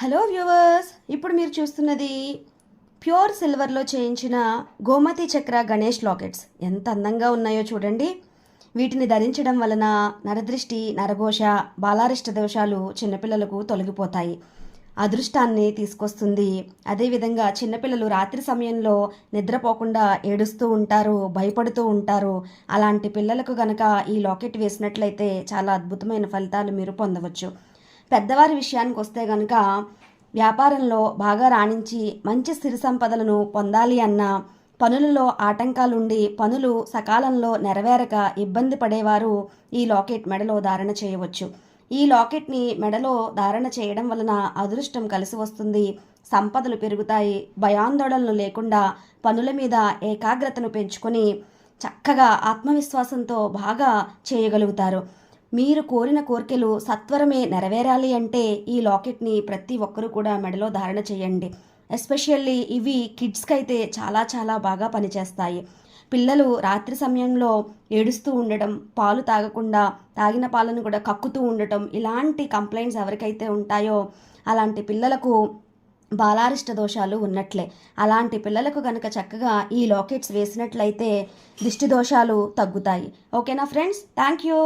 Hello viewers ఇప్పుడు మీరు చూస్తున్నది ప్యూర్ సిల్వర్లో చేయించిన గోమతి చక్ర గణేష్ లాకెట్స్. ఎంత అందంగా ఉన్నాయో చూడండి. వీటిని ధరించడం వలన నరదృష్టి నరఘోష బాలారిష్ట దోషాలు చిన్నపిల్లలకు తొలగిపోతాయి. అదృష్టాన్ని తీసుకొస్తుంది. అదేవిధంగా చిన్నపిల్లలు రాత్రి సమయంలో నిద్రపోకుండా ఏడుస్తూ ఉంటారు భయపడుతూ ఉంటారు. అలాంటి పిల్లలకు గనక ఈ లాకెట్ వేసినట్లయితే చాలా అద్భుతమైన ఫలితాలు మీరు పొందవచ్చు. పెద్దవారి విషయానికి వస్తే గనుక వ్యాపారంలో బాగా రాణించి మంచి స్థిర సంపదలను పొందాలి అన్న పనులలో ఆటంకాలుండి పనులు సకాలంలో నెరవేరక ఇబ్బంది పడేవారు ఈ లాకెట్ మెడలో ధారణ చేయవచ్చు. ఈ లాకెట్ని మెడలో ధారణ చేయడం వలన అదృష్టం కలిసి వస్తుంది. సంపదలు పెరుగుతాయి. భయాందోళనలు లేకుండా పనుల మీద ఏకాగ్రతను పెంచుకొని చక్కగా ఆత్మవిశ్వాసంతో బాగా చేయగలుగుతారు. మీరు కోరిన కోరికలు సత్వరమే నెరవేరాలి అంటే ఈ లాకెట్ని ప్రతి ఒక్కరూ కూడా మెడలో ధారణ చేయండి. ఎస్పెషల్లీ ఇవి కిడ్స్కి అయితే చాలా చాలా బాగా పనిచేస్తాయి. పిల్లలు రాత్రి సమయంలో ఏడుస్తూ ఉండటం పాలు తాగకుండా తాగిన పాలను కూడా కక్కుతూ ఉండటం ఇలాంటి కంప్లైంట్స్ ఎవరికైతే ఉంటాయో అలాంటి పిల్లలకు బాలారిష్ట దోషాలు ఉన్నట్లే. అలాంటి పిల్లలకు కనుక చక్కగా ఈ లాకెట్స్ వేసినట్లయితే దిష్టి దోషాలు తగ్గుతాయి. ఓకేనా ఫ్రెండ్స్? Thank you